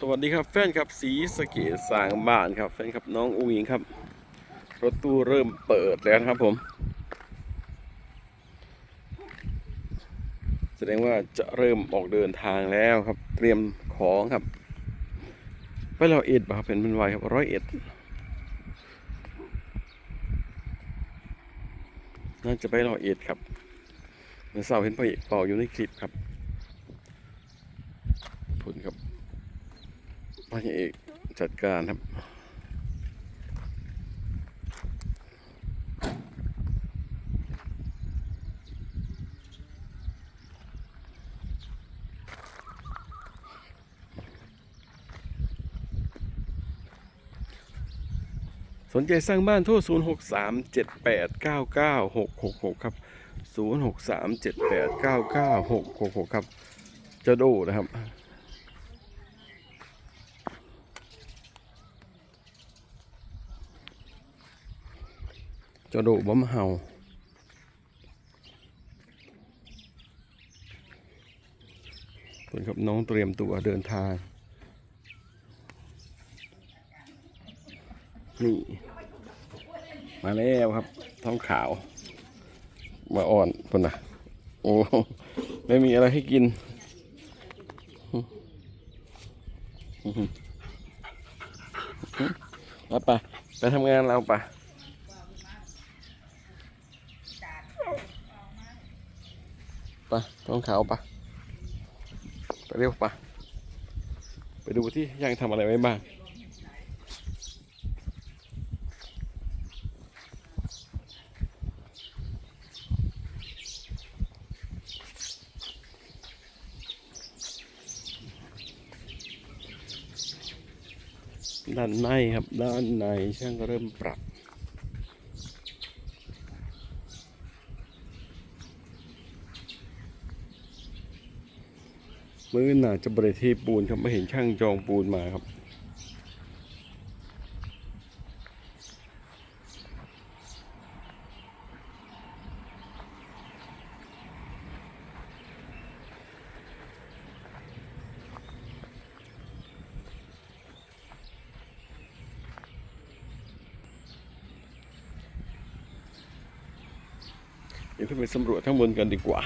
สวัสดีครับแฟนครับสีสเกตสางบ้านครับ แฟนครับน้องอุ้งอิงครับ รถตู้เริ่มเปิดแล้วครับผม แสดงว่าจะเริ่มออกเดินทางแล้วครับ เตรียมของครับ ไปเราเอ็ดบ่ครับเป็นเป็นไวครับร้อยเอ็ดน่าจะไปรอเอ็ดครับเมื่อเสาร์เห็นพ่อเอกเป่าอยู่ในคลิปครับผลครับ พันเอกจัดการครับสนใจสร้างบ้านโทร 0 6 3 7 8 9 9 6 6 6 ครับ 0 6 3 7 8 9 9 6 6 6 ครับ จะดูนะครับ จะดูบ่มเห่าเพื่อนครับน้องเตรียมตัวเดินทาง นี่ มาแล้วครับ ท้องขาว มาอ่อนคนน่ะโอ้ไม่มีอะไรให้กินเอาไปไปทำงานเราไป ไปท้องขาวปะไปเร็วปะไปดูที่ยังทำอะไรไว้บ้างด้านในครับ ด้านในช่างก็เริ่มปรับ มื้อน่าจะบริเทปูนครับไม่เห็นช่างจองปูนมาครับ เดี๋ยวขึ้นไปสำรวจข้างบนกันดีกว่า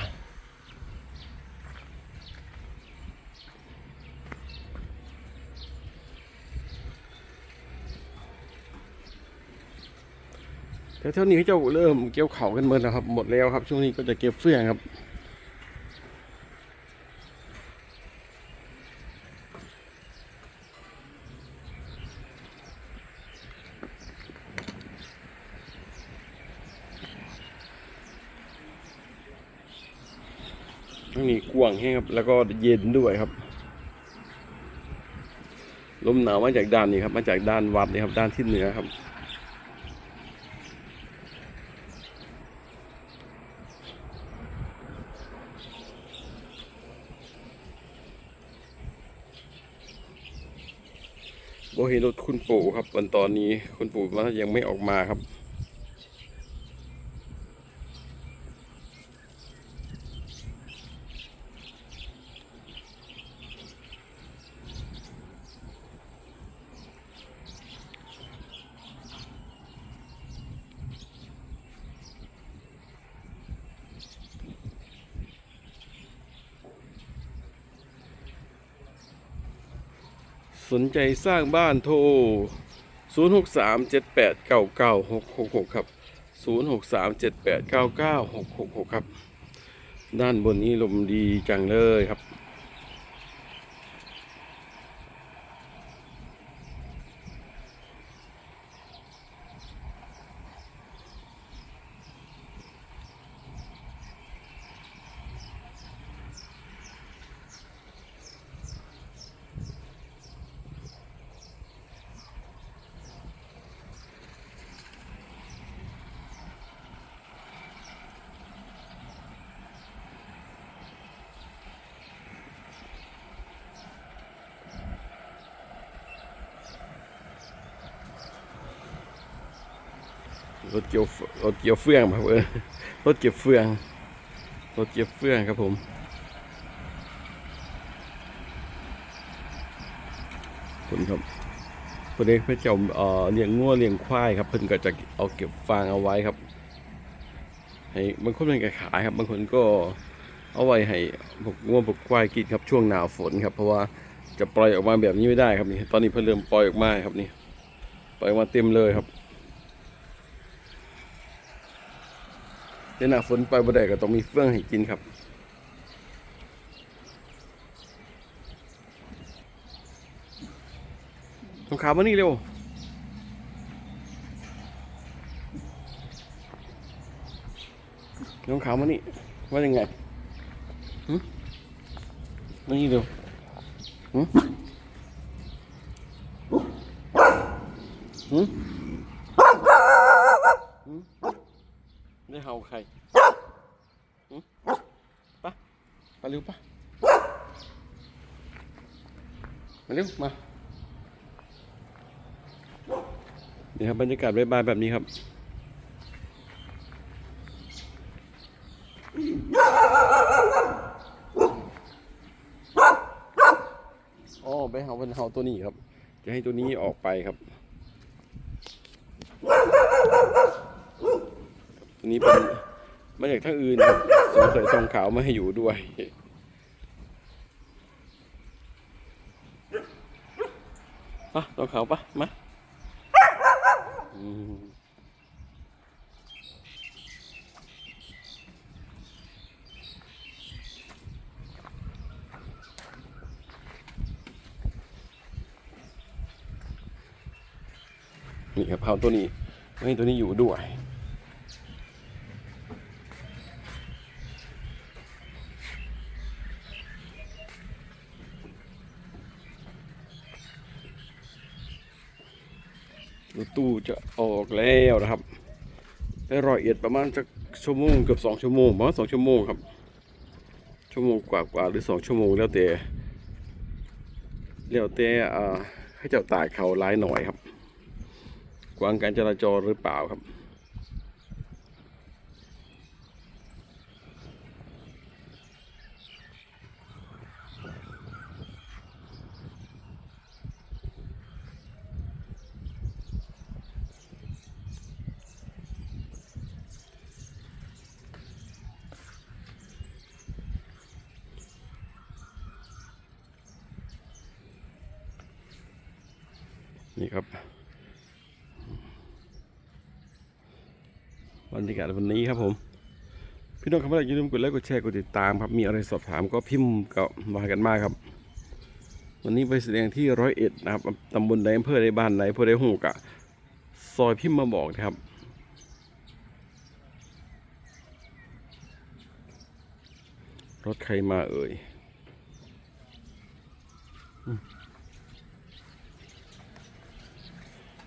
เท่านี้เขาเจ้าเริ่มเกี่ยวเขากันหมดแล้วครับ หมดแล้วครับ ช่วงนี้ก็จะเก็บเฟื่องครับทั้งนี้กว้างแห้งครับ แล้วก็เย็นด้วยครับ ลมหนาวมาจากด้านนี้ครับ มาจากด้านวัดนี่ครับ ด้านทิศเหนือครับ โบเห็นรถคุณปู่ครับวันตอนนี้คุณปู่ว่ายังไม่ออกมาครับ สนใจสร้างบ้านโทร 0 6 3 7 8 9 9 6 6 6 ครับ 0 6 3 7 8 9 9 6 6 6 ครับ ด้านบนนี้ลมดีจังเลยครับ รถเกี่ยวรถเกี่ยวเฟืองครับเออรถเก็บเฟืองรถเก็บเฟืองครับผมคุณครับเพื่อนเพื่อจะเอ่อเลี้ยงงัวเลี้ยงควายครับเพิ่นก็จะเอาเก็บฟางเอาไว้ครับให้บางคนเป็นก็ขายครับบางคนก็เอาไว้ให้พวกงัวพวกควายกินครับช่วงหนาวฝนครับ เพราะว่าจะปล่อยออกมาแบบนี้ไม่ได้ครับนี่ตอนนี้เพิ่นเริ่มปล่อยออกมาครับนี่ปล่อยออกมาเต็มเลยครับ แต่หน้าฝนไปบ่ได้ก็ต้องมีเฟื่องให้กินครับน้องขาวมานี่เร็วน้องขาวมานี่ ว่ายังไงหึมานี่เร็วหึหึหึได้ เห่าใครปะไปเร็วปะมาเร็วมานี่ครับบรรยากาศบายๆแบบนี้ครับอ๋อไปเห่าเป็นเห่าตัวนี้ครับ จะให้ตัวนี้ออกไปครับ ตัวนี้เป็นมาจากทางอื่นสงสัยทองขาวมาให้อยู่ด้วยปะทองขาวปะมามนี่ครับเขาตัวนี้ให้ตัวนี้อยู่ด้วย รถตู้จะออกแล้วนะครับไปรอยเอียดประมาณสักชั่วโมงเกือบสองชั่วโมงประมาณสองชั่วโมงครับ ชั่วโมงกว่ากว่าหรือสองชั่วโมงแล้วแต่แล้วแต่ให้เจ้าตายเขาร้ายหน่อยครับกวางการจราจรหรือเปล่าครับ นี่ครับบรรยากาศวันนี้ครับผม พี่น้องครับอย่าลืมกดไลค์กดแชร์กดติดตามครับ มีอะไรสอบถามก็พิมพ์ก็มากันมากครับ วันนี้ไปแสดงที่ร้อยเอ็ดนะครับตำบลใดอำเภอใดบ้านไหนอำเภอใดหูกะซอยพิมพ์มาบอกนะครับรถใครมาเอ่ย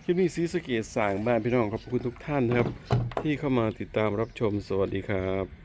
คลิปนี้ซีสเกตสางบ้านพี่น้องขอบคุณทุกท่านครับ ที่เข้ามาติดตามรับชมสวัสดีครับ